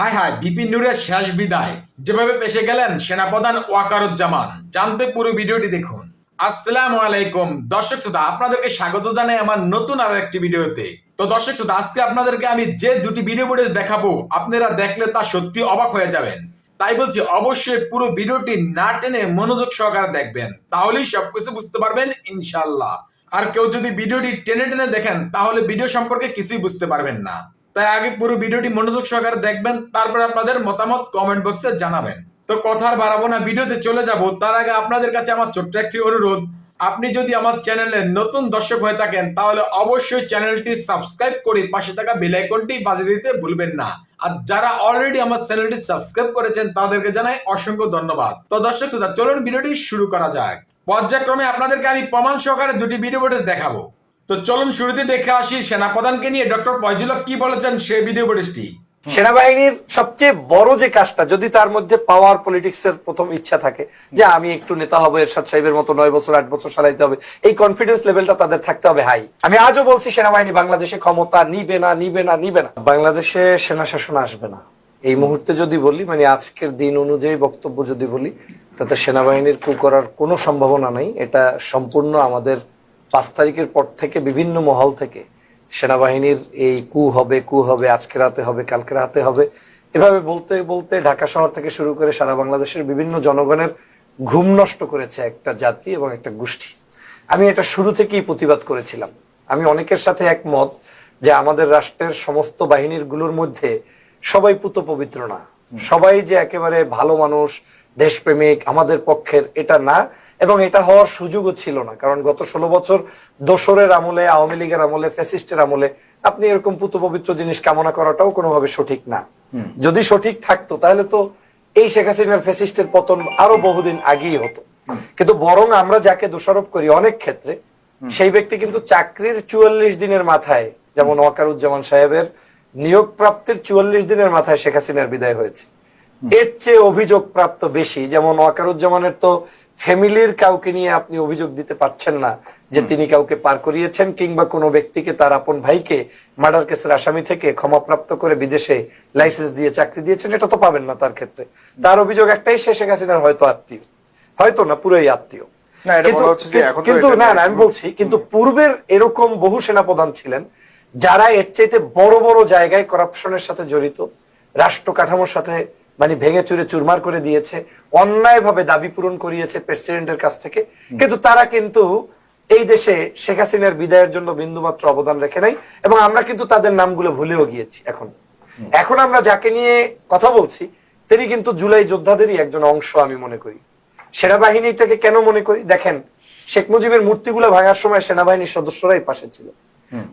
High high, Bipin নুরের শেষ বিদায়। যেভাবে পেশে গেলেন সেনাপ্রধান ওয়াকারুজ্জামান। জানতে পুরো ভিডিওটি দেখুন। আসসালামু আলাইকুম। দর্শক শ্রোতা, আপনাদেরকে স্বাগত জানাই আমার নতুন আরও একটি ভিডিওতে। তো দর্শক শ্রোতা, আজকে আপনাদেরকে আমি যে দুটি ভিডিও ফুটেজ দেখাবো, আপনারা দেখলে তা সত্যি অবাক হয়ে যাবেন। তাই বলছি, অবশ্যই পুরো ভিডিওটি না টেনে মনোযোগ সহকারে দেখবেন। তাহলেই সবকিছু বুঝতে পারবেন ইনশাল্লাহ আর কেউ যদি ভিডিওটি টেনে টেনে দেখেন, তাহলে ভিডিও সম্পর্কে কিছুই বুঝতে পারবেন না। তাই আগে পুরো ভিডিওটি মনোযোগ সহকারে দেখবেন, তারপর আপনাদের মতামত কমেন্ট বক্সে জানাবেন। তো কথার বাড়াবো না, ভিডিওতে চলে যাব। তার আগে আপনাদের কাছে আমার ছোট্ট একটি অনুরোধ, আপনি যদি আমার চ্যানেলে নতুন দর্শক হয়ে থাকেন, তাহলে অবশ্যই চ্যানেলটি সাবস্ক্রাইব করে পাশে থাকা বেল আইকনটি বাজিয়ে দিতে ভুলবেন না। আর যারা অলরেডি আমার চ্যানেলটি সাবস্ক্রাইব করেছেন, তাদেরকে জানাই অসংখ্য ধন্যবাদ। তো দর্শক শ্রোতা, চলুন ভিডিওটি শুরু করা যাক। পর্যায়ক্রমে আপনাদেরকে আমি প্রমাণ সহকারে দুটি ভিডিও দেখাবো। তো চলুন শুরুতে দেখে আসি সেনাপ্রধানকে নিয়ে ডক্টর ফয়জুল্লাহ কি বলেছেন সে ভিডিও ফুটেজটি সেনাবাহিনীর সবচেয়ে বড় যে কাজটা, যদি তার মধ্যে পাওয়ার পলিটিক্স এর প্রথম ইচ্ছা থাকে, যে আমি একটু নেতা হব, এরশাদ সাহেবের মতো নয় বছর, আট বছর চালাইতে হবে, এই কনফিডেন্স লেভেলটা তাদের থাকতে হবে হাই আমি আজও বলছি, সেনাবাহিনী বাংলাদেশে ক্ষমতা নিবে না নিবে না নিবে না। বাংলাদেশে সেনা শাসন আসবে না। এই মুহূর্তে যদি বলি মানে আজকের দিন অনুযায়ী বক্তব্য যদি বলি, তাতে সেনাবাহিনীর কু করার কোনো সম্ভাবনা নেই। এটা সম্পূর্ণ আমাদের পাঁচ তারিখের পর থেকে বিভিন্ন মহল থেকে সেনাবাহিনীর এই কু হবে কু হবে আজকে রাতে হবে কালকে রাতে হবে। এভাবে বলতে বলতে ঢাকা শহর থেকে শুরু করে সারা বাংলাদেশের বিভিন্ন জনগণের ঘুম নষ্ট করেছে একটা জাতি এবং একটা গোষ্ঠী। আমি এটা শুরু থেকেই প্রতিবাদ করেছিলাম। আমি অনেকের সাথে একমত যে আমাদের রাষ্ট্রের সমস্ত বাহিনীরগুলোর মধ্যে সবাই পুত পবিত্র না সবাই যে একেবারে ভালো মানুষ দেশপ্রেমিক আমাদের পক্ষের এটা না এবং এটা হওয়ার সুযোগও ছিল না। কারণ গত ষোলো বছর দোসরের আমলে আওয়ামী লীগের আমলে ফ্যাসিস্টের আমলে আপনি এরকম পুত পবিত্র জিনিস কামনা করাটাও কোনোভাবে সঠিক না। যদি সঠিক থাকতো তাহলে তো এই শেখ হাসিনার ফ্যাসিস্টের পতন আরও বহুদিন আগেই হতো। কিন্তু বরং আমরা যাকে দোষারোপ করি অনেক ক্ষেত্রে সেই ব্যক্তি কিন্তু চাকরির চুয়াল্লিশ দিনের মাথায় যেমন ওয়াকারুজ্জামান সাহেবের নিয়োগ প্রাপ্তির চুয়াল্লিশ দিনের মাথায় শেখ হাসিনার বিদায় হয়েছে। এর চেয়ে অভিযোগ প্রাপ্ত বেশি। যেমন ওয়াকারুজ্জামানের তো ফ্যামিলির কাউকে নিয়ে আপনি অভিযোগ দিতে পারছেন না যে তিনি কাউকে পার করিয়েছেন কিংবা কোনো ব্যক্তিকে তার আপন ভাইকে মার্ডার কেসের আসামি থেকে ক্ষমাপ্রাপ্ত করে বিদেশে লাইসেন্স দিয়ে চাকরি দিয়েছেন এটা তো পাবেন না তার ক্ষেত্রে। তার অভিযোগ একটাই সে শেখ হাসিনার হয়তো আত্মীয়। হয়তো না পুরোই আত্মীয়। না, কিন্তু- না না আমি বলছি কিন্তু পূর্বের এরকম বহু সেনাপ্রধান ছিলেন যারা এর চাইতে বড় বড় জায়গায় করাপশনের সাথে জড়িত রাষ্ট্র কাঠামোর সাথে মানে ভেঙে চুরে চুরমার করে দিয়েছে অন্যায় ভাবে দাবি পূরণ করিয়েছে প্রেসিডেন্টের কাছ থেকে। কিন্তু তারা কিন্তু এই দেশে শেখ হাসিনার বিদায়ের জন্য বিন্দুমাত্র অবদান রেখে নাই এবং আমরা কিন্তু তাদের নামগুলো ভুলেও গিয়েছি এখন। এখন আমরা যাকে নিয়ে কথা বলছি তিনি কিন্তু জুলাই যোদ্ধাদেরই একজন অংশ আমি মনে করি। সেনাবাহিনীটাকে কেন মনে করি? দেখেন শেখ মুজিবের মূর্তিগুলো ভাঙার সময় সেনাবাহিনীর সদস্যরাই পাশে ছিল।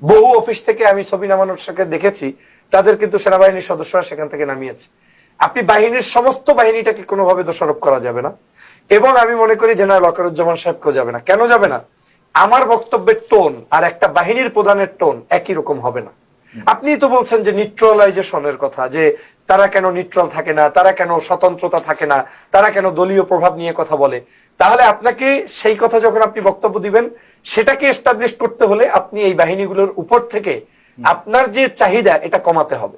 বহু অফিস থেকে আমি ছবি নামানোর সাথে দেখেছি তাদের কিন্তু সেনাবাহিনীর সদস্যরা সেখান থেকে নামিয়েছে। আপনি বাহিনীর সমস্ত বাহিনীটাকে কোনোভাবে দোষারোপ করা যাবে না। এবং আমি মনে করি জেনারেল অকারুজ্জামান সাহেবকেও যাবে না। কেন যাবে না? আমার বক্তব্যের টোন আর একটা বাহিনীর প্রধানের টোন একই রকম হবে না। আপনি তো বলছেন যে নিউট্রালাইজেশনের কথা, যে তারা কেন নিউট্রাল থাকে না, তারা কেন স্বতন্ত্রতা থাকে না, তারা কেন দলীয় প্রভাব নিয়ে কথা বলে। তাহলে আপনাকে সেই কথা যখন আপনি বক্তব্য দিবেন, সেটাকে এস্টাবলিশ করতে হলে আপনি এই বাহিনীগুলোর উপর থেকে আপনার যে চাহিদা, এটা কমাতে হবে।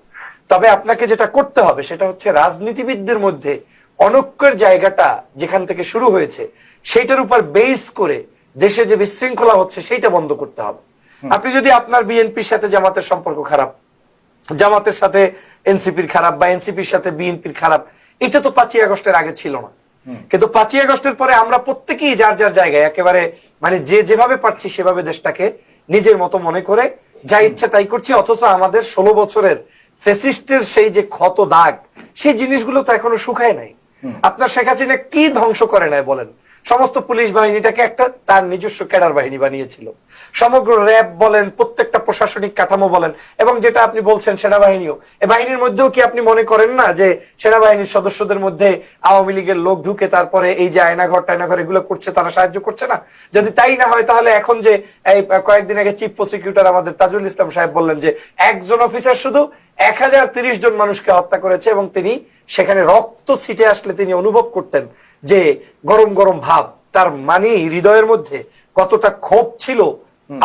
তবে আপনাকে যেটা করতে হবে সেটা হচ্ছে রাজনীতিবিদদের মধ্যে অনক্যের জায়গাটা যেখান থেকে শুরু হয়েছে সেইটার উপর বেস করে দেশে যে বিশৃঙ্খলা হচ্ছে সেইটা বন্ধ করতে হবে। আপনি যদি আপনার বিএনপির সাথে জামাতের সম্পর্ক খারাপ জামাতের সাথে এনসিপির খারাপ বা এনসিপির সাথে বিএনপির খারাপ এটা তো পাঁচই আগস্টের আগে ছিল না। কিন্তু পাঁচই আগস্টের পরে আমরা প্রত্যেকেই যার যার জায়গায় একেবারে মানে যে যেভাবে পারছি সেভাবে দেশটাকে নিজের মতো মনে করে যা ইচ্ছে তাই করছি অথচ আমাদের ষোলো বছরের ফেসিস্টের সেই যে ক্ষত দাগ সেই জিনিসগুলো তো এখনও শুকায় নাই। আপনার শেখ হাসিনা কি ধ্বংস করে নাই বলেন? সমস্ত পুলিশ বাহিনীটাকে একটা তার নিজস্ব ক্যাডার বাহিনী বানিয়েছিল। সমগ্র র্যাব বলেন, প্রত্যেকটা প্রশাসনিক কাঠামো বলেন, এবং যেটা আপনি বলছেন সেনাবাহিনীও। এই বাহিনীর মধ্যেও কি আপনি মনে করেন না যে সেনাবাহিনীর সদস্যদের মধ্যে আওয়ামী লীগের লোক ঢুকে তারপরে এই যে আয়নাঘর টায়নাঘর এগুলো করছে, তারা সাহায্য করছে না? যদি তাই না হয়, তাহলে এখন যে এই কয়েকদিন আগে চিফ প্রসিকিউটর আমাদের তাজুল ইসলাম সাহেব বললেন যে, একজন অফিসার শুধু এক জন মানুষকে হত্যা করেছে এবং তিনি সেখানে রক্ত ছিটে আসলে তিনি অনুভব করতেন যে গরম গরম ভাব তার মানে হৃদয়ের মধ্যে কতটা ক্ষোভ ছিল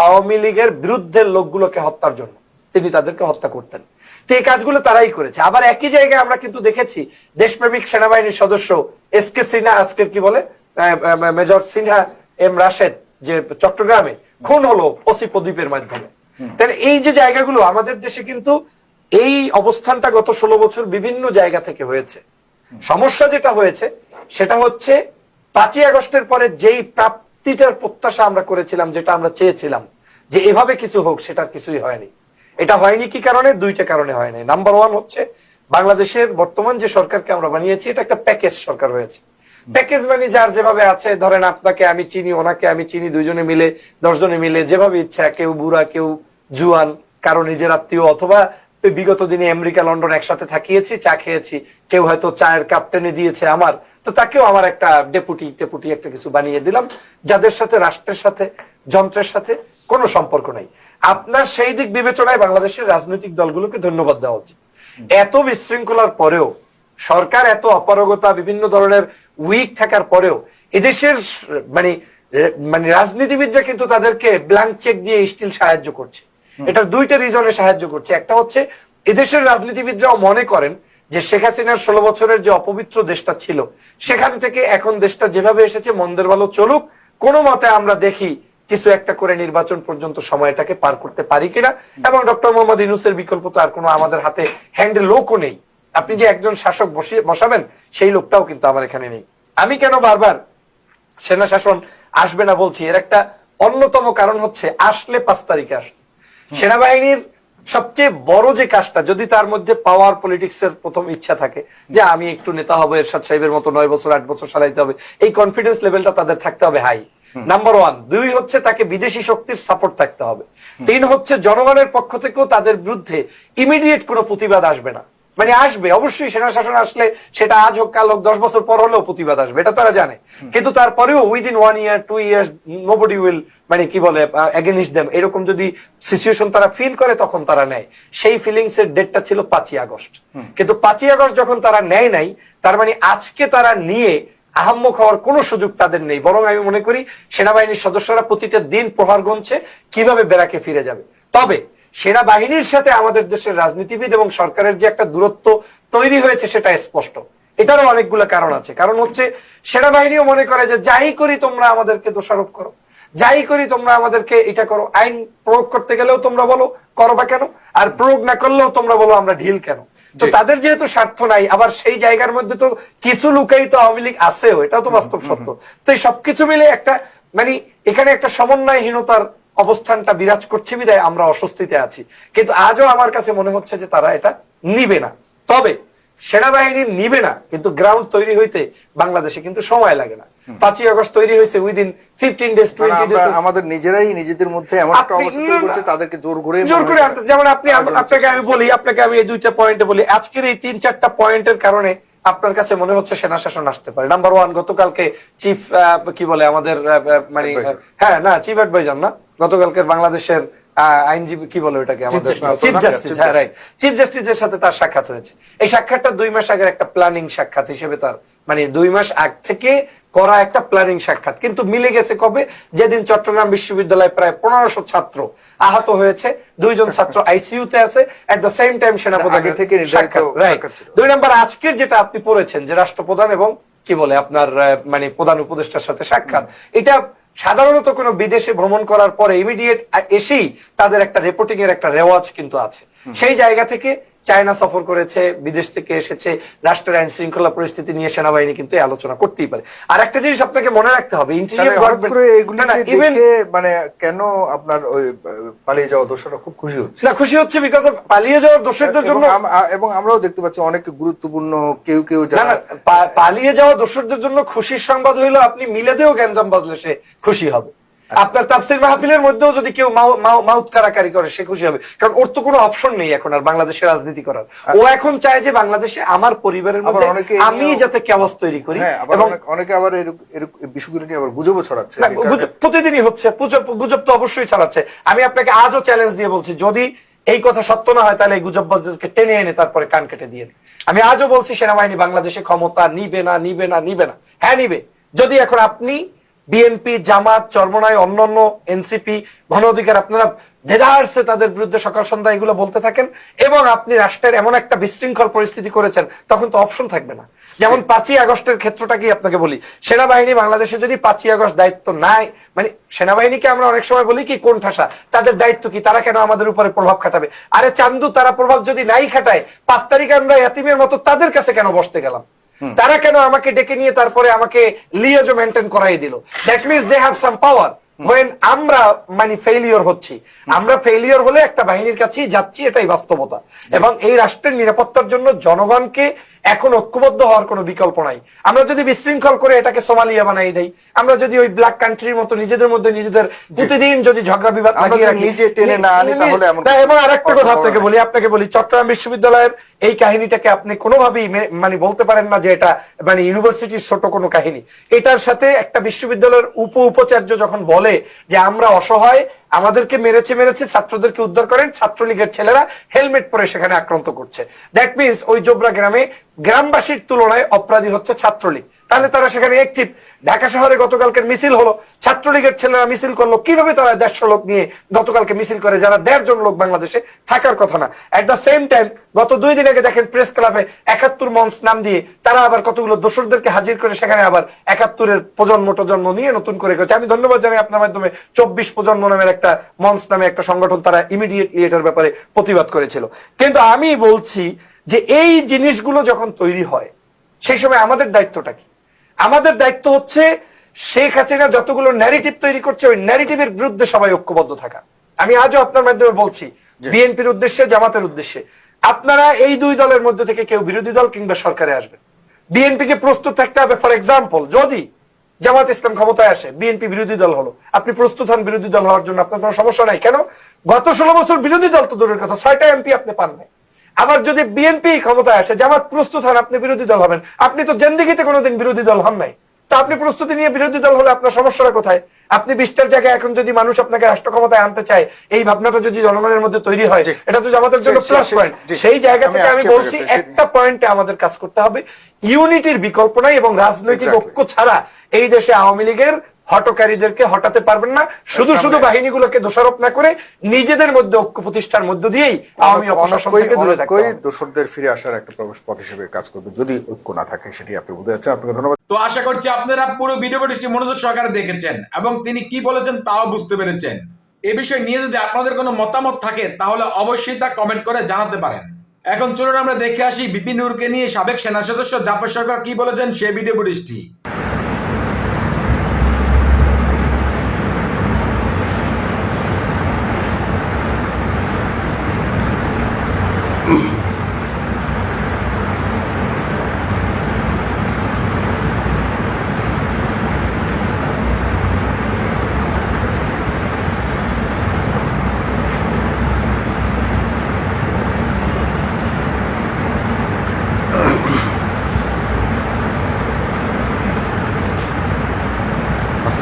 আওয়ামী লীগের বিরুদ্ধে লোকগুলোকে হত্যার জন্য। তিনি তাদেরকে হত্যা করতেন। তো এই কাজগুলো তারাই করেছে। আবার একই জায়গায় আমরা কিন্তু দেখেছি দেশপ্রেমিক সেনাবাহিনীর সদস্য এস কে সিনহা আজকের কি বলে? মেজর সিনহা এম রাশেদ যে চট্টগ্রামে খুন হলো ওসি প্রদীপের মাধ্যমে। তাহলে এই যে জায়গাগুলো আমাদের দেশে কিন্তু এই অবস্থানটা গত ষোলো বছর বিভিন্ন জায়গা থেকে হয়েছে। সমস্যা যেটা হয়েছে, সেটা হচ্ছে পাঁচই আগস্টের পরে যেই প্রাপ্তিটার প্রত্যাশা আমরা করেছিলাম, যেটা আমরা চেয়েছিলাম, যে এভাবে কিছু হোক, সেটার কিছুই হয়নি। এটা হয়নি কি কারণে? দুইটা কারণে হয়নি। নাম্বার ওয়ান হচ্ছে, বাংলাদেশের বর্তমান যে সরকারকে আমরা বানিয়েছি, এটা একটা প্যাকেজ সরকার হয়েছে। প্যাকেজ মানে যার যেভাবে আছে, ধরেন আপনাকে আমি চিনি, ওনাকে আমি চিনি, দুইজনে মিলে, দশজনে মিলে, যেভাবে ইচ্ছা, কেউ বুড়া, কেউ জুয়ান, কারও নিজের আত্মীয়, অথবা বিগত দিনে আমেরিকা, লন্ডন একসাথে থাকিয়েছি, চা খেয়েছি। কেউ হয়তো চায়ের কাপ টেনে দিয়েছে আমার। তো তাকেও আমার একটা ডেপুটি টেপুটি একটা কিছু বানিয়ে দিলাম, যাদের সাথে, রাষ্ট্রের সাথে, যন্ত্রের সাথে কোনো সম্পর্ক নাই। আপনার সেই দিক বিবেচনায় বাংলাদেশের রাজনৈতিক দলগুলোকে ধন্যবাদ দেওয়া উচিত। এত বিশৃঙ্খলার পরেও, সরকার এত অপারগতা, বিভিন্ন ধরনের উইক থাকার পরেও, এদেশের মানে মানে রাজনীতিবিদরা কিন্তু তাদেরকে ব্ল্যাঙ্ক চেক দিয়ে স্টিল সাহায্য করছে। এটার দুইটা রিজনে সাহায্য করছে। একটা হচ্ছে এদেশের রাজনীতিবিদরাও মনে করেন যে শেখ হাসিনার ষোলো বছরের যে অপবিত্র দেশটা ছিল সেখান থেকে এখন দেশটা যেভাবে এসেছে মন্দের ভালো চলুক কোনো মতে আমরা দেখি কিছু একটা করে নির্বাচন পর্যন্ত সময়টাকে পার করতে পারি কিনা। এবং ডক্টর মোহাম্মদ ইউনুসের বিকল্প তো আর কোনো আমাদের হাতে হ্যান্ড লোকও নেই। আপনি যে একজন শাসক বসিয়ে বসাবেন সেই লোকটাও কিন্তু আমার এখানে নেই। আমি কেন বারবার সেনা শাসন আসবে না বলছি? এর একটা অন্যতম কারণ হচ্ছে আসলে পাঁচ তারিখে আসবে। সেনাবাহিনীর সবচেয়ে বড় যে কাজটা যদি তার মধ্যে পাওয়ার পলিটিক্স এর প্রথম ইচ্ছা থাকে যে আমি একটু নেতা হব এরশাদ সাহেবের মতো নয় বছর আট বছর সালাইতে হবে এই কনফিডেন্স লেভেলটা তাদের থাকতে হবে হাই নাম্বার ওয়ান দুই হচ্ছে তাকে বিদেশি শক্তির সাপোর্ট থাকতে হবে। তিন হচ্ছে জনগণের পক্ষ থেকেও তাদের বিরুদ্ধে ইমিডিয়েট কোনো প্রতিবাদ আসবে না। মানে আসবে অবশ্যই সেনা শাসন আসলে সেটা আজ হোক কাল হোক দশ বছর পর হলেও প্রতিবাদ আসবে এটা তারা জানে। কিন্তু তারপরেও within one year two years nobody will মানে কি বলে এগেনিস্ট দেম এরকম যদি সিচুয়েশন তারা ফিল করে তখন তারা নেয়। সেই ফিলিংস এর ডেটটা ছিল পাঁচই আগস্ট। কিন্তু পাঁচই আগস্ট যখন তারা নেয় নাই তার মানে আজকে তারা নিয়ে আহাম্মক হওয়ার কোনো সুযোগ তাদের নেই। বরং আমি মনে করি সেনাবাহিনীর সদস্যরা প্রতিটা দিন প্রহার গুনছে কীভাবে বেড়াকে ফিরে যাবে। তবে সেনাবাহিনীর সাথে আমাদের দেশের রাজনীতিবিদ এবং সরকারের যে একটা দূরত্ব তৈরি হয়েছে সেটা স্পষ্ট। এটারও অনেকগুলো কারণ আছে। কারণ হচ্ছে সেনাবাহিনীও মনে করে যে যাই করি তোমরা আমাদেরকে দোষারোপ করো। যাই করি তোমরা আমাদেরকে এটা করো। আইন প্রয়োগ করতে গেলেও তোমরা বলো করো বা কেন? আর প্রয়োগ না করলেও তোমরা বলো আমরা ঢিল কেন? তো তাদের যেহেতু স্বার্থ নাই আবার সেই জায়গার মধ্যে তো কিছু লুকাই তো আওয়ামী লীগ আছেও এটাও তো বাস্তব সত্য। তো এই সবকিছু মিলে একটা মানে এখানে একটা সমন্বয়হীনতার অবস্থানটা বিরাজ করছে বিদায় আমরা অস্বস্তিতে আছি। কিন্তু আজও আমার কাছে মনে হচ্ছে যে তারা এটা নিবে না। তবে সেনাবাহিনী নিবে না কিন্তু গ্রাউন্ড তৈরি হইতে বাংলাদেশে কিন্তু সময় লাগে না। পাঁচই আগস্ট তৈরি হয়েছে within fifteen days twenty days আমাদের নিজেরাই নিজেদের মধ্যে এমন একটা অবস্থা তৈরি করছে তাদেরকে জোর করে জোর করে আনতে যেমন আপনি আপনাকে আমি বলি আপনাকে আমি এই দুইটা পয়েন্টে বলি। আজকের এই তিন চারটা পয়েন্টের কারণে আপনার কাছে মনে হচ্ছে সেনা শাসন আসতে পারে? নাম্বার ওয়ান গতকালকে চিফ কি বলে আমাদের মানে হ্যাঁ না চিফ অ্যাডভাইজার না? গতকালকে বাংলাদেশের আহ, আইনজীবী কি বলে ওটাকে আমাদের. চিফ জাস্টিস হ্যাঁ রাইট চিফ জাস্টিসের সাথে তার সাক্ষাৎ হয়েছে। এই সাক্ষাৎটা দুই মাস আগের একটা প্ল্যানিং সাক্ষাৎ হিসেবে তার মানে দুই মাস আগ থেকে করা একটা প্ল্যানিং সাক্ষাৎ। কিন্তু মিলে গেছে কবে? যেদিন চট্টগ্রাম বিশ্ববিদ্যালয়ে প্রায় পনেরোশো ছাত্র আহত হয়েছে দুইজন ছাত্র আইসিইউ তে আছে এট দ্য সেম টাইম আগে থেকে। দুই নম্বর আজকের যেটা আপনি পড়েছেন যে রাষ্ট্রপ্রধান এবং কি বলে আপনার মানে প্রধান উপদেষ্টার সাথে সাক্ষাৎ এটা সাধারণত কোনো বিদেশে ভ্রমণ করার পরে ইমিডিয়েট এসেই তাদের একটা রিপোর্টিং এর একটা রেওয়াজ কিন্তু আছে। সেই জায়গা থেকে চায়না সফর করেছে বিদেশ থেকে এসেছে রাষ্ট্রের আইন শৃঙ্খলা পরিস্থিতি নিয়ে সেনাবাহিনী কিন্তু আলোচনা করতেই পারে। আর একটা জিনিস আপনাকে মনে রাখতে হবে দেখে মানে কেন আপনার ওই পালিয়ে যাওয়া দোষরা খুব খুশি হচ্ছে? না খুশি হচ্ছে বিকজ পালিয়ে যাওয়ার এবং জন্য এবং আমরাও দেখতে পাচ্ছি অনেক গুরুত্বপূর্ণ কেউ কেউ পালিয়ে যাওয়া দোষরদের জন্য খুশির সংবাদ হইল আপনি মিলে দিয়েও গ্যাঞ্জাম বাজলে সে খুশি হবে। আপনার তাফসির মাহফিলের মধ্যেও যদি কেউ মাউ- মাউ- মাউথ কারাকারি করে সে খুশি হবে। কারণ ওর তো কোনো অপশন নেই এখন আর বাংলাদেশের রাজনীতি করার। ও এখন চায় যে বাংলাদেশে আমার পরিবারের মধ্যে আমি যাতে কেওয়াজ তৈরি করি হ্যাঁ এবং অনেকে আবার বিষয়গুলো নিয়ে আবার গুজবও ছড়াচ্ছে। প্রতিদিনই হচ্ছে। গুজব গুজব তো অবশ্যই ছড়াচ্ছে। আমি আপনাকে আজও চ্যালেঞ্জ দিয়ে বলছি যদি এই কথা সত্য না হয় তাহলে এই গুজববাজদেরকে টেনে এনে তারপরে কান কেটে দিয়ে আমি আজও বলছি সেনাবাহিনী বাংলাদেশে ক্ষমতা নিবে না নিবে না নিবে না। হ্যাঁ নিবে। যদি এখন আপনি বিএনপি জামাত চরমনায় অন্যান্য এনসিপি গণ অধিকার আপনারা দেদারসে তাদের বিরুদ্ধে সকাল সন্ধ্যা এগুলো বলতে থাকেন এবং আপনি রাষ্ট্রের এমন একটা বিশৃঙ্খল পরিস্থিতি করেছেন তখন তো অপশন থাকবে না। যেমন পাঁচই আগস্টের ক্ষেত্রটাকেই আপনাকে বলি সেনাবাহিনী বাংলাদেশে যদি পাঁচই আগস্ট দায়িত্ব নাই মানে সেনাবাহিনীকে আমরা অনেক সময় বলি কি কোন ঠাসা তাদের দায়িত্ব কি তারা কেন আমাদের উপরে প্রভাব খাটাবে? আরে চান্দু তারা প্রভাব যদি নাই খাটায় পাঁচ তারিখে আমরা এতিমের মতো তাদের কাছে কেন বসতে গেলাম? তারা কেন আমাকে ডেকে নিয়ে তারপরে আমাকে লিয়াজো মেনটেন করাই দিল? That means they have some power when আমরা মানে ফেলিওর হচ্ছি আমরা ফেলিওর হলে একটা বাহিনীর কাছেই যাচ্ছি এটাই বাস্তবতা। এবং এই রাষ্ট্রের নিরাপত্তার জন্য জনগণকে এখন ঐক্যবদ্ধ হওয়ার কোনো বিকল্প নাই। আমরা যদি বিশৃঙ্খল করে এটাকে সোমালিয়া বানাই দেই আমরা যদি ওই ব্ল্যাক কান্ট্রির মতো নিজেদের মধ্যে নিজেদের প্রতিদিন যদি ঝগড়া বিবাদ লাগিয়ে রাখি নিজে টেনে না আনি তাহলে এবং আরেকটা কথা আপনাকে বলি আপনাকে বলি চট্টগ্রাম বিশ্ববিদ্যালয়ের এই কাহিনীটাকে আপনি কোনোভাবেই মানে বলতে পারেন না যে এটা মানে ইউনিভার্সিটির ছোট কোনো কাহিনী। এটার সাথে একটা বিশ্ববিদ্যালয়ের উপ উপাচার্য যখন বলে যে আমরা অসহায় আমাদেরকে মেরেছে মেরেছে, ছাত্রদেরকে উদ্ধার করেন, ছাত্রলীগের ছেলেরা হেলমেট পরে সেখানে আক্রান্ত করছে। দ্যাট মিনস ওই জোবরা গ্রামে গ্রামবাসীর তুলনায় অপরাধী হচ্ছে ছাত্রলীগ। তাহলে তারা সেখানে একটিভ ঢাকা শহরে গতকালকের মিছিল হলো। ছাত্রলীগের ছেলেরা মিছিল করল। কীভাবে তারা দেড়শো লোক নিয়ে গতকালকে মিছিল করে? যারা দেড় জন লোক বাংলাদেশে, থাকার কথা না। এট দ্য সেম টাইম গত দুই দিন আগে দেখেন প্রেস ক্লাবে একাত্তর মঞ্চ নাম দিয়ে তারা আবার কতগুলো দোসরদেরকে হাজির করে সেখানে আবার একাত্তরের প্রজন্ম টজন্ম নিয়ে নতুন করে গেছে আমি ধন্যবাদ জানাই আপনার মাধ্যমে চব্বিশ প্রজন্ম নামের একটা মঞ্চ নামে একটা সংগঠন তারা ইমিডিয়েটলি এটার ব্যাপারে প্রতিবাদ করেছিল। কিন্তু আমি বলছি যে এই জিনিসগুলো যখন তৈরি হয়, সেই সময় আমাদের দায়িত্বটা কি? আমাদের দায়িত্ব হচ্ছে শেখ হাসিনা যতগুলো ন্যারেটিভ তৈরি করছে ওই ন্যারেটিভের বিরুদ্ধে সবাই ঐক্যবদ্ধ থাকা। আমি আজও আপনার মাধ্যমে বলছি বিএনপির উদ্দেশ্যে জামাতের উদ্দেশ্যে। আপনারা এই দুই দলের মধ্যে থেকে কেউ বিরোধী দল কিংবা সরকারে আসবেন। বিএনপি কে প্রস্তুত থাকতে হবে ফর এক্সাম্পল যদি জামাত ইসলাম ক্ষমতায় আসে বিএনপি বিরোধী দল হলো আপনি প্রস্তুত হন বিরোধী দল হওয়ার জন্য আপনার কোনো সমস্যা নাই। কেন? গত ষোলো বছর বিরোধী দল তো দূরের কথা ছয়টা এমপি আপনি পান নাই আবার যদি বিএনপি ক্ষমতায় আসে জামাত প্রস্তুত হন আপনি বিরোধী দল হবেন। আপনি তো জেন্দিগিতে কোনোদিন বিরোধী দল হন নাই। তো আপনি প্রস্তুতি নিয়ে বিরোধী দল হলে আপনার সমস্যাটা কোথায়? আপনি বিশটার জায়গায় এখন যদি মানুষ আপনাকে রাষ্ট্র ক্ষমতায় আনতে চায় এই ভাবনাটা যদি জনগণের মধ্যে তৈরি হয় এটা তো আমাদের জন্য প্লাস পয়েন্ট সেই জায়গা থেকে আমি বলছি একটা পয়েন্টে আমাদের কাজ করতে হবে। ইউনিটির বিকল্প নাই এবং রাজনৈতিক. ঐক্য ছাড়া এই দেশে আওয়ামী লীগের হটকারীদেরকে হটাতে পারবেন না। শুধু শুধু বাহিনীগুলোকে দোষারোপ না করে নিজেদের মধ্যে ঐক্য প্রতিষ্ঠার মধ্য দিয়েই আওয়ামী অপশাসন অনেকই- থেকে দূরে থাকতে হবে। দোসরদের ফিরে আসার একটা প্রবেশ পথ হিসেবে কাজ করবে যদি ঐক্য না থাকে সেটি আপনি বুঝতে যাচ্ছেন আপনাকে ধন্যবাদ। তো আশা করছি আপনারা পুরো ভিডিওটি মনোযোগ সহকারে দেখেছেন এবং তিনি কি বলেছেন তাও বুঝতে পেরেছেন। এ বিষয়ে নিয়ে যদি আপনাদের কোনো মতামত থাকে তাহলে অবশ্যই তা কমেন্ট করে জানাতে পারেন। এখন চলুন আমরা দেখে আসি বিপিন নুরকে নিয়ে সাবেক সেনা সদস্য জাফর সরকার কি বলেছেন সে ভিডিও ফুটেজটি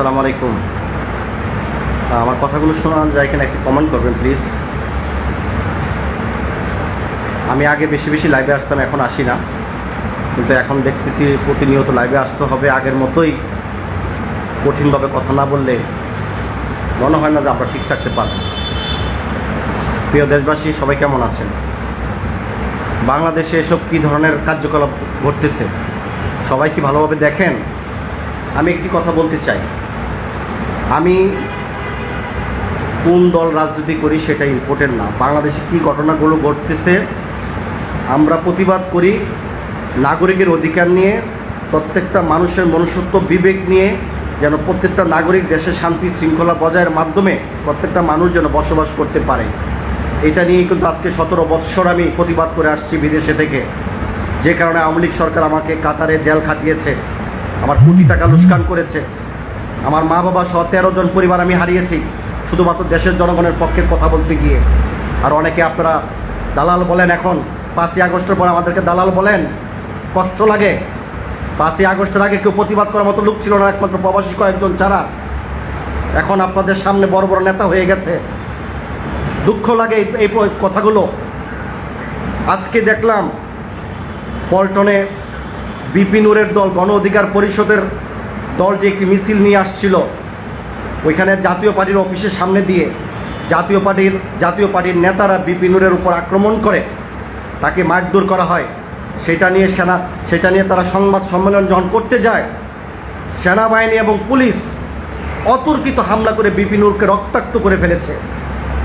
আসসালামু আলাইকুম। আমার কথাগুলো শোনান যায় কিনা একটু কমেন্ট করবেন প্লিজ আমি আগে বেশি বেশি লাইভে আসতাম, এখন আসি না। কিন্তু এখন দেখতেছি প্রতিনিয়ত লাইভে আসতে হবে, আগের মতোই কঠিনভাবে কথা না বললে মনে হয় না যে আমরা ঠিক থাকতে পারব। প্রিয় দেশবাসী, সবাই কেমন আছেন? বাংলাদেশে এসব কী ধরনের কার্যকলাপ ঘটতেছে? সবাই কি ভালোভাবে দেখেন? আমি একটি কথা বলতে চাই। আমি কোন দল রাজনীতি করি সেটা ইম্পর্টেন্ট না। বাংলাদেশে কি ঘটনাগুলো ঘটতেছে আমরা প্রতিবাদ করি নাগরিকের অধিকার নিয়ে প্রত্যেকটা মানুষের মনুষ্যত্ব বিবেক নিয়ে যেন প্রত্যেকটা নাগরিক দেশের শান্তি শৃঙ্খলা বজায়ের মাধ্যমে প্রত্যেকটা মানুষ যেন বসবাস করতে পারে। এটা নিয়ে কিন্তু আজকে সতেরো বৎসর আমি প্রতিবাদ করে আসছি বিদেশে থেকে। যে কারণে আওয়ামী লীগ সরকার আমাকে কাতারে জেল খাটিয়েছে আমার কোটি টাকা লুস্কান করেছে। আমার মা বাবা সহ তেরো জন পরিবার আমি হারিয়েছি, শুধুমাত্র দেশের জনগণের পক্ষে কথা বলতে গিয়ে। আর অনেকে আপনারা দালাল বলেন এখন, পাঁচই আগস্টের পর আমাদেরকে দালাল বলেন, কষ্ট লাগে। পাঁচই আগস্টের আগে কেউ প্রতিবাদ করার মতো লোক ছিল না, একমাত্র প্রবাসী কয়েকজন ছাড়া। এখন আপনাদের সামনে বড় বড় নেতা হয়ে গেছে। দুঃখ লাগে এই- কথাগুলো। আজকে দেখলাম, পল্টনে বিপিনুরের দল গণ অধিকার পরিষদের দলটি একটি মিছিল নিয়ে আসছিল। ওইখানে জাতীয় পার্টির অফিসের সামনে দিয়ে জাতীয় পার্টির জাতীয় পার্টির নেতারা বিপিনুরের উপর আক্রমণ করে তাকে মারধর করা হয়। সেটা নিয়ে সেনা, সেটা নিয়ে তারা সংবাদ সম্মেলন যখন করতে যায়, সেনাবাহিনী এবং পুলিশ অতর্কিত হামলা করে বিপিনুরকে রক্তাক্ত করে ফেলেছে।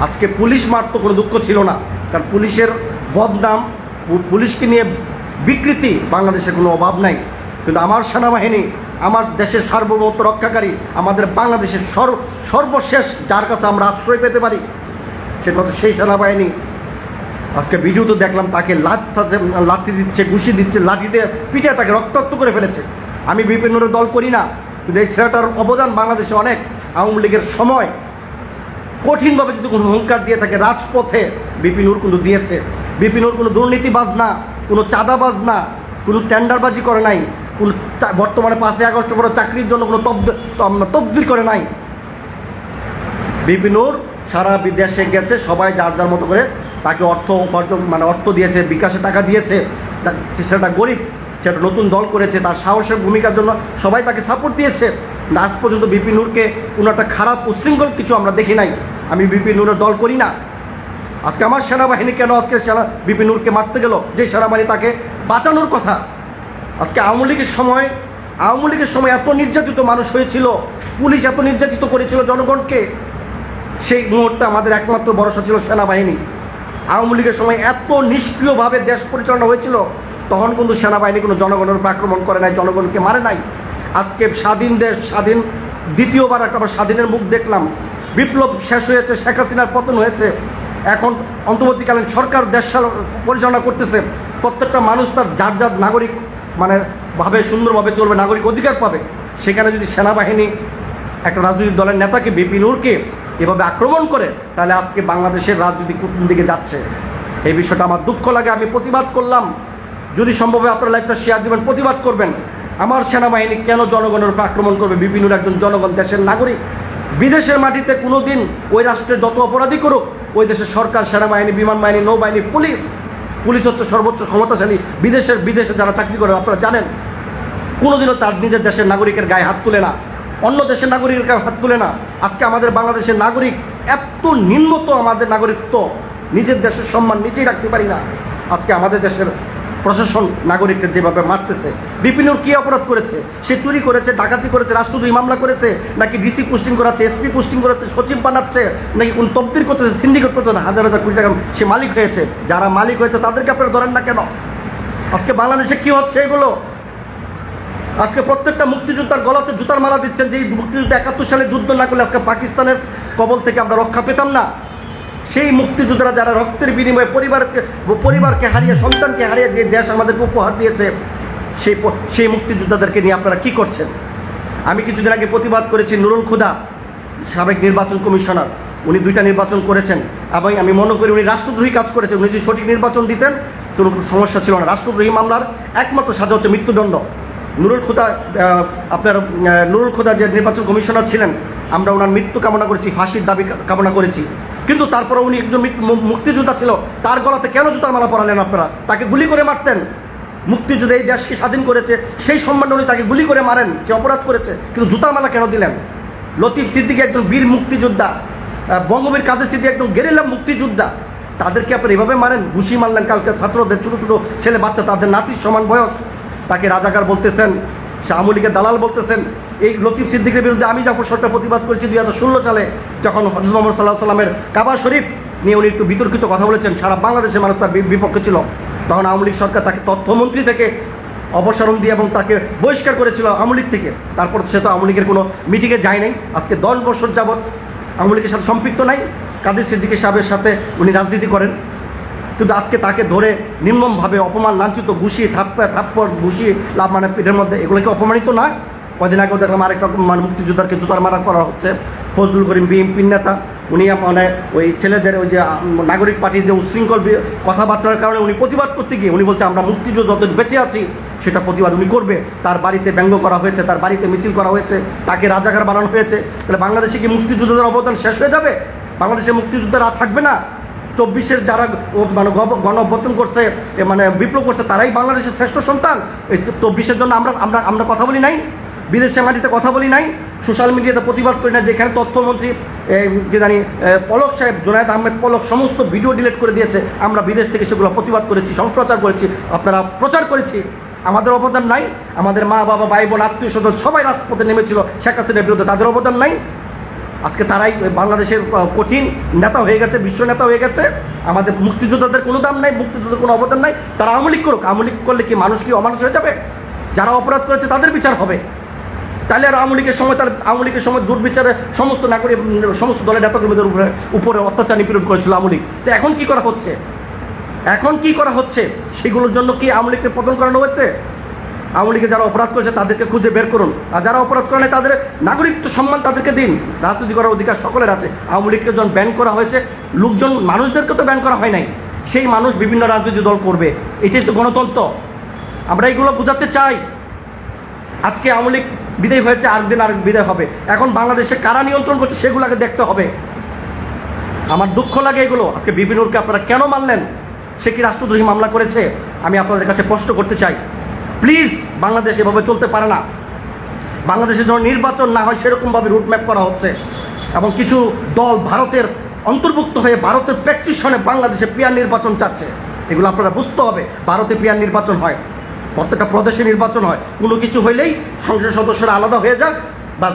আজকে পুলিশ মারত কোনো দুঃখ ছিল না, কারণ পুলিশের বদনাম পুলিশকে নিয়ে বিকৃতি বাংলাদেশের কোনো অভাব নাই। কিন্তু আমার সেনাবাহিনী আমার দেশের সার্বভৌমত্ব রক্ষাকারী, আমাদের বাংলাদেশের সর্ব সর্বশেষ যার কাছে আমরা আশ্রয় পেতে পারি সেটা হচ্ছে সেই সেনাবাহিনী। আজকে ভিডিও তো দেখলাম, তাকে লাথি দিচ্ছে, ঘুষি দিচ্ছে লাঠি দিয়ে পিঠে তাকে রক্তাক্ত করে ফেলেছে। আমি বিপিনুরের দল করি না, কিন্তু এই ছেলেটার অবদান বাংলাদেশে অনেক। আওয়ামী লীগের সময় কঠিনভাবে যদি কোনো হুঙ্কার দিয়ে থাকে, রাজপথে বিপিনুর কিন্তু দিয়েছে। বিপিনুর কোনো দুর্নীতিবাজ না, কোনো চাঁদাবাজ না, কোনো টেন্ডারবাজি করে নাই। বর্তমানে পাঁচই আগস্ট বড় চাকরির জন্য কোনো তব্দ তবদির করে নাই। বিপিনুর সারা বিদেশে গেছে, সবাই যার যার মতো করে তাকে অর্থ উপার্জন মানে অর্থ দিয়েছে, বিকাশে টাকা দিয়েছে সেটা গরিব সেটা নতুন দল করেছে, তার সাহসের ভূমিকার জন্য সবাই তাকে সাপোর্ট দিয়েছে। আজ পর্যন্ত বিপিনুরকে কোনো একটা খারাপ উচ্ছৃঙ্খল কিছু আমরা দেখি নাই। আমি বিপিনুরের দল করি না। আজকে আমার সেনাবাহিনী কেন আজকে সেনা বিপিনুরকে মারতে গেল? যে সেনাবাহিনী তাকে বাঁচানোর কথা। আজকে আওয়ামী লীগের সময়, আওয়ামী লীগের সময় এত নির্যাতিত মানুষ হয়েছিল, পুলিশ এত নির্যাতিত করেছিল জনগণকে, সেই মুহূর্তে আমাদের একমাত্র ভরসা ছিল সেনাবাহিনী। আওয়ামী লীগের সময় এত নিষ্ক্রিয়ভাবে দেশ পরিচালনা হয়েছিল, তখন কিন্তু সেনাবাহিনী কোনো জনগণের উপর আক্রমণ করে নাই, জনগণকে মারে নাই। আজকে স্বাধীন দেশ, স্বাধীন, দ্বিতীয়বার একটা আবার স্বাধীনের মুখ দেখলাম। বিপ্লব শেষ হয়েছে, শেখ হাসিনার পতন হয়েছে। এখন অন্তর্বর্তীকালীন সরকার দেশ চাল- পরিচালনা করতেছে, প্রত্যেকটা মানুষ তার যার যার নাগরিক মানে ভাবে সুন্দরভাবে চলবে, নাগরিক অধিকার পাবে। সেখানে যদি সেনাবাহিনী একটা রাজনৈতিক দলের নেতাকে, বিপি নূরকে এভাবে আক্রমণ করে, তাহলে আজকে বাংলাদেশের রাজনীতি কোন দিকে যাচ্ছে। এই বিষয়টা আমার দুঃখ লাগে, আমি প্রতিবাদ করলাম। যদি সম্ভব হয় আপনারা লাইভটা শেয়ার দিবেন, প্রতিবাদ করবেন। আমার সেনাবাহিনী কেন জনগণের উপর আক্রমণ করবে? বিপিনুর একজন জনগণ, দেশের নাগরিক। বিদেশের মাটিতে কোনো দিন ওই রাষ্ট্রের যত অপরাধী করুক, ওই দেশের সরকার, সেনাবাহিনী, বিমান বাহিনী, নৌবাহিনী, পুলিশ পুলিশ হচ্ছে সর্বোচ্চ ক্ষমতাশালী, বিদেশের বিদেশে যারা চাকরি করে, আপনারা জানেন। কোনোদিনও তার নিজের দেশের নাগরিকের গায়ে হাত তুলে না। অন্য দেশের নাগরিকের গায়ে হাত তুলে না। আজকে আমাদের বাংলাদেশের নাগরিক এত নিম্নত আমাদের নাগরিকত্ব, নিজের দেশের সম্মান নিজেই রাখতে পারি না। আজকে আমাদের দেশের প্রশাসন নাগরিককে যেভাবে মারতেছে, বিপিনুর কি অপরাধ করেছে? সে চুরি করেছে, ডাকাতি করেছে রাষ্ট্রদ্রোহী মামলা করেছে, নাকি ডিসি পোস্টিং করাচ্ছে, এসপি পোস্টিং করাচ্ছে, সচিব বানাচ্ছে, নাকি কোন তবদির করতেছে, সিন্ডিকেট করতেছে? হাজার হাজার কোটি টাকা সে মালিক হয়েছে। যারা মালিক হয়েছে, তাদেরকে আপনারা ধরেন না কেন? আজকে বাংলাদেশে কি হচ্ছে এগুলো? আজকে প্রত্যেকটা মুক্তিযোদ্ধার গলাতে জুতার মালা দিচ্ছেন যে এই মুক্তিযুদ্ধ একাত্তর সালে যুদ্ধ না করলে আজকে পাকিস্তানের কবল থেকে আমরা রক্ষা পেতাম না। সেই মুক্তিযোদ্ধারা যারা রক্তের বিনিময়ে পরিবারকে পরিবারকে হারিয়ে, সন্তানকে হারিয়ে যে দেশ আমাদেরকে উপহার দিয়েছে, সেই সেই মুক্তিযোদ্ধাদেরকে নিয়ে আপনারা কি করছেন? আমি কিছুদিন আগে প্রতিবাদ করেছি নুরুল খুদা, সাবেক নির্বাচন কমিশনার। উনি দুইটা নির্বাচন করেছেন। এবং আমি মনে করি উনি রাষ্ট্রদ্রোহী কাজ করেছেন। উনি যদি সঠিক নির্বাচন দিতেন কোনো সমস্যা ছিল না। রাষ্ট্রদ্রোহী মামলার একমাত্র সাজা হচ্ছে মৃত্যুদণ্ড। নুরুল খুদা আপনার নুরুল খুদা যে নির্বাচন কমিশনার ছিলেন, আমরা ওনার মৃত্যু কামনা করেছি, ফাঁসির দাবি কামনা করেছি। কিন্তু তারপরে উনি একজন মুক্তিযোদ্ধা ছিল, তার গলাতে কেন জুতার মালা পরালেন আপনারা? তাকে গুলি করে মারতেন। মুক্তিযুদ্ধে এই দেশকে স্বাধীন করেছে, সেই সম্মান উনি তাকে গুলি করে মারেন যে অপরাধ করেছে, কিন্তু জুতার মালা কেন দিলেন? লতিফ সিদ্দিকি একজন বীর মুক্তিযোদ্ধা বঙ্গবীর কাদের সিদ্দিকি একজন গেরিলা মুক্তিযোদ্ধা। তাদেরকে আপনি এভাবে মারেন? ঘুষি মারলেন কালকে ছাত্রদের, ছোটো ছোটো ছেলে বাচ্চা, তাদের নাতির সমান বয়স। তাকে রাজাকার বলতেছেন সে আমলিকে দালাল বলতেছেন, এই লতিফ সিদ্দিকের বিরুদ্ধে আমি যখন সরকার প্রতিবাদ করেছি দুই হাজার ষোলো সালে, যখন হজরত মোহাম্মদ সাল্লাহ সাল্লামের কাবা শরীফ নিয়ে উনি একটু বিতর্কিত কথা বলেছেন, সারা বাংলাদেশের মানুষ তার বিপক্ষে ছিল। তখন আওয়ামী লীগ সরকার তাকে তথ্যমন্ত্রী থেকে অপসারণ দিয়ে এবং তাকে বহিষ্কার করেছিল আওয়ামী লীগ থেকে। তারপর সে তো আওয়ামী লীগের কোনো মিটিংয়ে যায় নাই। আজকে দশ বছর যাবৎ আওয়ামী লীগের সাথে সম্পৃক্ত নাই। কাদের সিদ্দিকী সাহেবের সাথে উনি রাজনীতি করেন? কিন্তু আজকে তাকে ধরে নির্মমভাবে অপমান, লাঞ্ছিত, ঘুষিয়ে, থাপ্পা, থাপ্পড়, ঘুষিয়ে লাভ মানে পিঠের মধ্যে। এগুলো কি অপমানিত? না। কদিন আগেও দেখলাম আরেকটা মানে মুক্তিযোদ্ধাকে জুতার মারা করা হচ্ছে। ফজলুল করিম বিএনপির নেতা, উনি মানে ওই ছেলেদের ওই যে নাগরিক পার্টির যে উশৃঙ্খল কথাবার্তার কারণে উনি প্রতিবাদ করতে গিয়ে, উনি বলছে, আমরা মুক্তিযুদ্ধ যত বেঁচে আছি, সেটা প্রতিবাদ উনি করবে। তার বাড়িতে ব্যঙ্গ করা হয়েছে, তার বাড়িতে মিছিল করা হয়েছে, তাকে রাজাকার বানানো হয়েছে। তাহলে বাংলাদেশে কি মুক্তিযুদ্ধের অবদান শেষ হয়ে যাবে? বাংলাদেশে মুক্তিযুদ্ধের আর থাকবে না? চব্বিশের যারা মানে গণ অভ্যর্থন করছে মানে বিপ্লব করছে, তারাই বাংলাদেশের শ্রেষ্ঠ সন্তান। এই চব্বিশের জন্য আমরা আমরা আমরা কথা বলি নাই, বিদেশে মাটিতে কথা বলি নাই, সোশ্যাল মিডিয়াতে প্রতিবাদ করি না যেখানে তথ্যমন্ত্রী যে জানি পলক সাহেব, জোনায়দ আহমেদ পলক সমস্ত ভিডিও ডিলিট করে দিয়েছে, আমরা বিদেশ থেকে সেগুলো প্রতিবাদ করেছি, সম্প্রচার করেছি, আপনারা প্রচার করেছি। আমাদের অবদান নাই, আমাদের মা বাবা ভাই বোন আত্মীয় স্বজন সবাই রাজপথে নেমেছিল, শেখ হাসিনার বিরুদ্ধে তাদের অবদান নাই। আজকে তারাই বাংলাদেশের কঠিন নেতা হয়ে গেছে, বিশ্ব নেতা হয়ে গেছে। আমাদের মুক্তিযোদ্ধাদের কোনো দাম নাই মুক্তিযোদ্ধাদের কোনো অবদান নাই। তারা আওয়ামী লীগ করুক, আওয়ামী লীগ করলে কি মানুষ কি অমানুষ হয়ে যাবে? যারা অপরাধ করেছে তাদের বিচার হবে। তাহলে আর আওয়ামী লীগের সময় তার, আওয়ামী লীগের সময় দুর্বিচারে সমস্ত নাগরিক, সমস্ত দলের নেতাকর্মীদের উপরে উপরে অত্যাচার নিপীড়ন করেছিল আওয়ামী লীগ। তো এখন কি করা হচ্ছে? এখন কি করা হচ্ছে? সেগুলোর জন্য কি আওয়ামী লীগকে পতন করানো হচ্ছে? আওয়ামী লীগে যারা অপরাধ করেছে তাদেরকে খুঁজে বের করুন। আর যারা অপরাধ করে তাদের নাগরিকত্ব সম্মান তাদেরকে দিন। রাজনীতি করার অধিকার সকলের আছে। আওয়ামী লীগকে যখন ব্যান করা হয়েছে, লোকজন মানুষদেরকে তো ব্যান করা হয় নাই। সেই মানুষ বিভিন্ন রাজনৈতিক দল করবে। এটাই তো গণতন্ত্র। আমরা এইগুলো বোঝাতে চাই। আজকে আওয়ামী লীগ বিদায় হয়েছে, আরেকদিন আরেক বিদায় হবে। এখন বাংলাদেশে কারা নিয়ন্ত্রণ করছে সেগুলোকে দেখতে হবে। আমার দুঃখ লাগে এগুলো। আজকে বিপিনুরকে আপনারা কেন মানলেন সে কি রাষ্ট্রদ্রোহী মামলা করেছে? আমি আপনাদের কাছে প্রশ্ন করতে চাই। প্লিজ বাংলাদেশ এভাবে চলতে পারে না। বাংলাদেশে যখন নির্বাচন না হয়, সেরকমভাবে রুটম্যাপ করা হচ্ছে। এবং কিছু দল ভারতের অন্তর্ভুক্ত হয়ে ভারতের প্র্যাকটিশনে বাংলাদেশে পিয়ার নির্বাচন চাচ্ছে। এগুলো আপনারা বুঝতে হবে, ভারতে পিয়ার নির্বাচন হয়। প্রত্যেকটা প্রদেশে নির্বাচন হয়। কোনো কিছু হইলেই সংসদ সদস্যরা আলাদা হয়ে যাক, বাস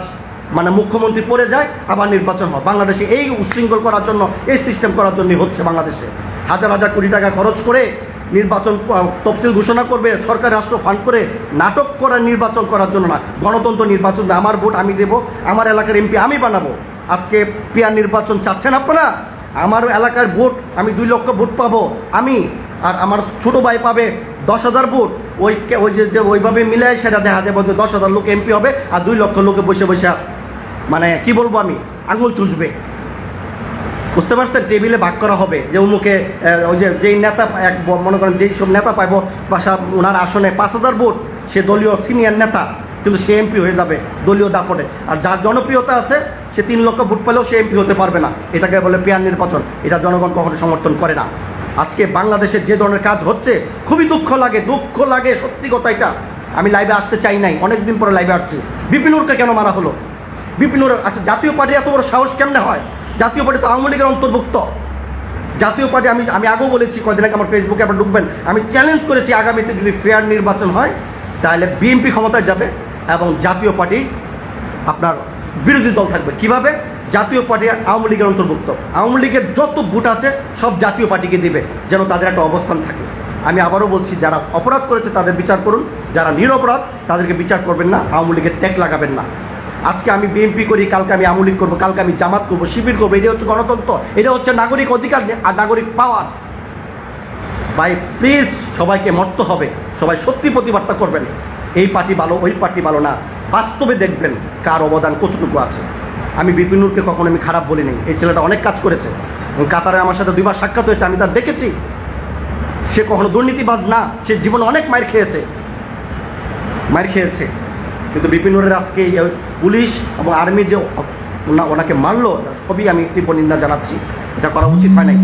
মানে মুখ্যমন্ত্রী পড়ে যায়, আবার নির্বাচন হয়। বাংলাদেশে এই উশৃঙ্খল করার জন্য, এই সিস্টেম করার জন্যই হচ্ছে বাংলাদেশে। হাজার হাজার কোটি টাকা খরচ করে নির্বাচন তফসিল ঘোষণা করবে, সরকার রাষ্ট্র ফান্ড করে নাটক করার নির্বাচন করার জন্য না। গণতন্ত্র নির্বাচন, আমার ভোট আমি দেব, আমার এলাকার এমপি আমি বানাবো। আজকে পিয়ার নির্বাচন চাচ্ছেন আপনারা? আমার এলাকার ভোট, আমি দুই লক্ষ ভোট পাবো, আমি। আর আমার ছোট ভাই পাবে দশ হাজার ভোট। ওই ওই যে যে ওইভাবে মিলে সেটা দেখা যাবে যে দশ হাজার লোক এমপি হবে আর দুই লক্ষ লোকে বসে বসে মানে কি বলব আমি? আঙুল চুষবে। বুঝতে পারছেন? টেবিলে ভাগ করা হবে। যে উমুকে ওই যে, যেই নেতা, এক মনে করেন যেই সব নেতা পাইব, বা ওনার আসনে পাঁচ হাজার ভোট, সে দলীয় সিনিয়র নেতা, কিন্তু সে এমপি হয়ে যাবে দলীয় দাপটে। আর যার জনপ্রিয়তা আছে, সে তিন লক্ষ ভোট পেলেও সে এমপি হতে পারবে না। এটাকে বলে পেয়ার নির্বাচন। এটা জনগণ কখনো সমর্থন করে না। আজকে বাংলাদেশে যে ধরনের কাজ হচ্ছে, খুবই দুঃখ লাগে দুঃখ লাগে, সত্যি কথা এটা। আমি লাইভে আসতে চাই নাই, অনেকদিন পরে লাইভে আসছি। বিপিনুরকে কেন মারা হলো? বিপিনুর আচ্ছা জাতীয় পার্টি এত বড় সাহস কেমনে হয়? জাতীয় পার্টি তো আওয়ামী লীগের অন্তর্ভুক্ত। জাতীয় পার্টি আমি আমি আগেও বলেছি কদিন আগে আমার ফেসবুকে আপনার ঢুকবেন, আমি চ্যালেঞ্জ করেছি আগামীতে যদি ফেয়ার নির্বাচন হয়, তাহলে বিএনপি ক্ষমতায় যাবে এবং জাতীয় পার্টি আপনার বিরোধী দল থাকবে। কীভাবে? জাতীয় পার্টি আওয়ামী লীগের অন্তর্ভুক্ত। আওয়ামী লীগের যত ভোট আছে, সব জাতীয় পার্টিকে দিবে, যেন তাদের একটা অবস্থান থাকে। আমি আবারও বলছি, যারা অপরাধ করেছে তাদের বিচার করুন, যারা নিরপরাধ, তাদেরকে বিচার করবেন না, আওয়ামী লীগের ট্যাগ লাগাবেন না। আজকে আমি বিএনপি করি, কালকে আমি আওয়ামী লীগ করব, কালকে আমি জামাত করব, শিবির করব, এটা হচ্ছে গণতন্ত্র, এটা হচ্ছে নাগরিক অধিকার আর নাগরিক পাওয়ার। ভাই প্লিজ সবাইকে মরতে হবে, সবাই সত্যি প্রতিবাদটা করবেন। এই পার্টি ভালো, ওই পার্টি ভালো না, বাস্তবে দেখবেন কার অবদান কতটুকু আছে। আমি বিপিনুরকে কখনো আমি খারাপ বলিনি, এই ছেলেটা অনেক কাজ করেছে। এবং কাতারে আমার সাথে দুইবার সাক্ষাৎ হয়েছে, আমি তার দেখেছি। সে কখনো দুর্নীতিবাজ না, সে জীবনে অনেক মার খেয়েছে। মার খেয়েছে। কিন্তু বিপিনুরের আজকে পুলিশ এবং আর্মি যে ওনা- ওনাকে মারলো সবই আমি তীব্র নিন্দা জানাচ্ছি। এটা করা উচিত হয় নাই।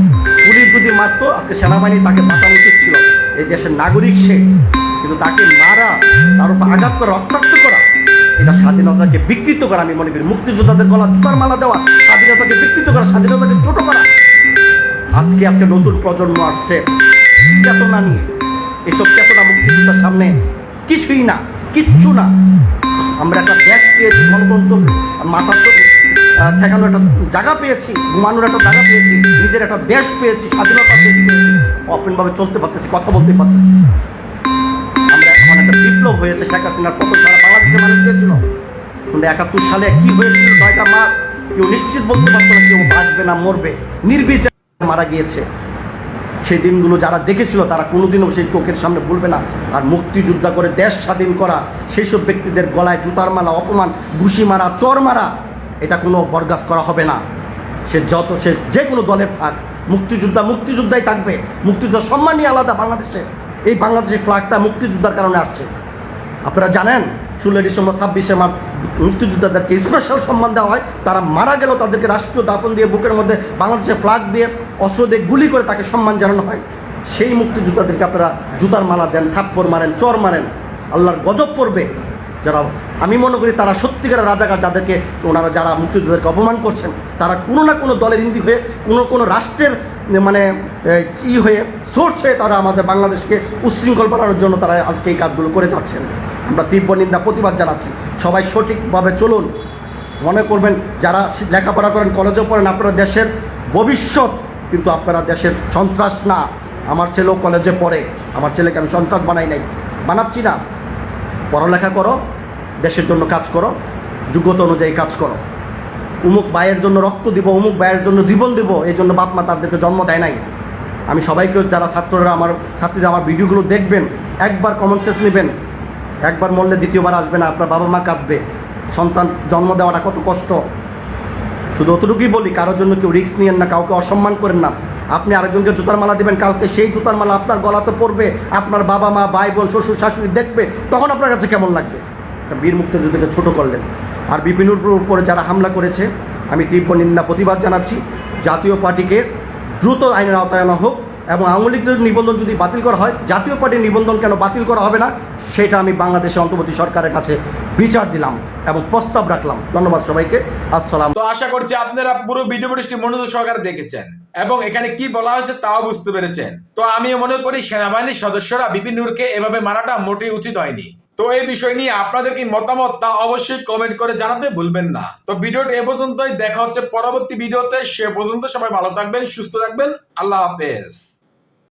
পুলিশ যদি মারতো, আজকে সেনাবাহিনী তাকে বাঁচানো উচিত ছিল। এই দেশের নাগরিক সে। কিন্তু তাকে মারা, তার উপর আঘাত করা, রক্তাক্ত করা, এটা স্বাধীনতাকে বিকৃত করা, আমি মনে করি, মুক্তিযোদ্ধাদের গলা জুতার মালা দেওয়া, স্বাধীনতাকে বিকৃত করা, স্বাধীনতাকে ছোট করা। আজকে আজকে নতুন প্রজন্ম আসছে। চেতনা নিয়ে। এসব চেতনা মুক্তিযোদ্ধার সামনে কিছুই না। কিচ্ছু না। আমরা একটা দেশ পেয়েছি, গণতন্ত্র মাথার ঠেকানোর একটা জায়গা পেয়েছি, ঘুমানোর একটা জায়গা পেয়েছি, নিজের একটা দেশ পেয়েছি, স্বাধীনতা পেয়েছি অপনভাবে চলতে পারতেছি, কথা বলতে পারতেছি। আমরা এখন একটা বিপ্লব হয়েছে, শেখ হাসিনার পতন সারা বাংলাদেশের মানুষ দিয়েছিল কিন্তু একাত্তর সালে কি হয়েছিল ছয়টা মাস কেউ নিশ্চিত বলতে পারতো না, কেউ বাঁচবে না, মরবে, নির্বিচার মারা গিয়েছে। সেই দিনগুলো যারা দেখেছিল, তারা কোনোদিনও সেই চোখের সামনে ভুলবে না। আর মুক্তিযোদ্ধা করে দেশ স্বাধীন করা সেই সব ব্যক্তিদের গলায় জুতার মালা, অপমান, ঘুষি মারা, চর মারা, এটা কোনো বরদাস্ত করা হবে না। সে যত, সে যে কোনো দলের থাক, মুক্তিযোদ্ধা মুক্তিযোদ্ধাই থাকবে। মুক্তিযোদ্ধার সম্মানই আলাদা বাংলাদেশে। এই বাংলাদেশের ফ্ল্যাগটা মুক্তিযোদ্ধার কারণে আসছে। আপনারা জানেন ষোলোই ডিসেম্বর, ছাব্বিশে মার্চ মুক্তিযোদ্ধাদেরকে স্পেশাল সম্মান দেওয়া হয়। তারা মারা গেল তাদেরকে রাষ্ট্রীয় দাপন দিয়ে বুকের মধ্যে বাংলাদেশের ফ্লাগ দিয়ে অস্ত্র দিয়ে গুলি করে তাকে সম্মান জানানো হয়। সেই মুক্তিযোদ্ধাদেরকে আপনারা জুতার মালা দেন, থাপ্পড় মারেন, চর মারেন। আল্লাহর গজব পড়বে। যারা আমি মনে করি তারা সত্যিকারের রাজাকার যাদেরকে ওনারা যারা মুক্তিযোদ্ধাদেরকে অপমান করছেন, তারা কোনো না কোনো দলের ইন্দি হয়ে, কোনো কোনো রাষ্ট্রের মানে কি হয়ে সোর্স হয়ে তারা আমাদের বাংলাদেশকে উশৃঙ্খল বানানোর জন্য তারা আজকে এই কাজগুলো করে যাচ্ছেন। আমরা তীব্র নিন্দা, প্রতিবাদ জানাচ্ছি। সবাই সঠিকভাবে চলুন। মনে করবেন, যারা লেখাপড়া করেন, কলেজেও পড়েন, আপনারা দেশের ভবিষ্যৎ, কিন্তু আপনারা দেশের সন্ত্রাস না। আমার ছেলেও কলেজে পড়ে, আমার ছেলেকে আমি সন্ত্রাস বানাই নাই। বানাচ্ছি না। পড়ালেখা করো, দেশের জন্য কাজ করো, যোগ্যতা অনুযায়ী কাজ করো। উমুক ভাইয়ের জন্য রক্ত দিব, উমুক ভাইয়ের জন্য জীবন দিব, এই জন্য বাপ মা তাদেরকে জন্ম দেয় নাই। আমি সবাইকে, যারা ছাত্ররা আমার, ছাত্রীরা আমার ভিডিওগুলো দেখবেন, একবার কমন সেন্স নেবেন। একবার মরলে দ্বিতীয়বার আসবে না, আপনার বাবা মা কাঁদবে। সন্তান জন্ম দেওয়াটা কত কষ্ট। শুধু অতটুকুই বলি, কারোর জন্য কেউ রিস্ক নিয়েন না, কাউকে অসম্মান করেন না। আপনি আরেকজনকে জুতার মালা দিবেন, কালকে সেই জুতার মালা আপনার গলাতে পড়বে আপনার বাবা মা, ভাই বোন, শ্বশুর, শাশুড়ি দেখবে, তখন আপনার কাছে কেমন লাগবে? বীর মুক্তিযুদ্ধকে ছোট করলেন। আর বিপিনুর উপরে যারা হামলা করেছে, আমি তীব্র নিন্দা, প্রতিবাদ জানাচ্ছি। জাতীয় পার্টিকে দ্রুত আইনের আওতায় আনা হোক এবং আওয়ামী নিবন্ধন যদি বাতিল করা হয়, জাতীয় পার্টির নিবন্ধন কেন বাতিল করা হবে না, সেটা আমি বাংলাদেশের অন্তর্বর্তী সরকারের কাছে বিচার দিলাম এবং প্রস্তাব রাখলাম। ধন্যবাদ সবাইকে। আসসালাম তো আশা করছি আপনারা পুরো ভিডিও মনোযোগ সহকারে দেখেছেন। এবং এখানে কি বলা হয়েছে তাও বুঝতে পেরেছেন। তো আমি মনে করি সেনাবাহিনীর সদস্যরা বিপিন এভাবে মারাটা মোটেই উচিত হয়নি। তো এই বিষয় নিয়ে আপনাদের কি মতামত তা অবশ্যই কমেন্ট করে জানাতে ভুলবেন না। তো ভিডিওটি এ পর্যন্তই, দেখা হচ্ছে পরবর্তী ভিডিওতে। সে পর্যন্ত সবাই ভালো থাকবেন, সুস্থ থাকবেন। আল্লাহ হাফেজ।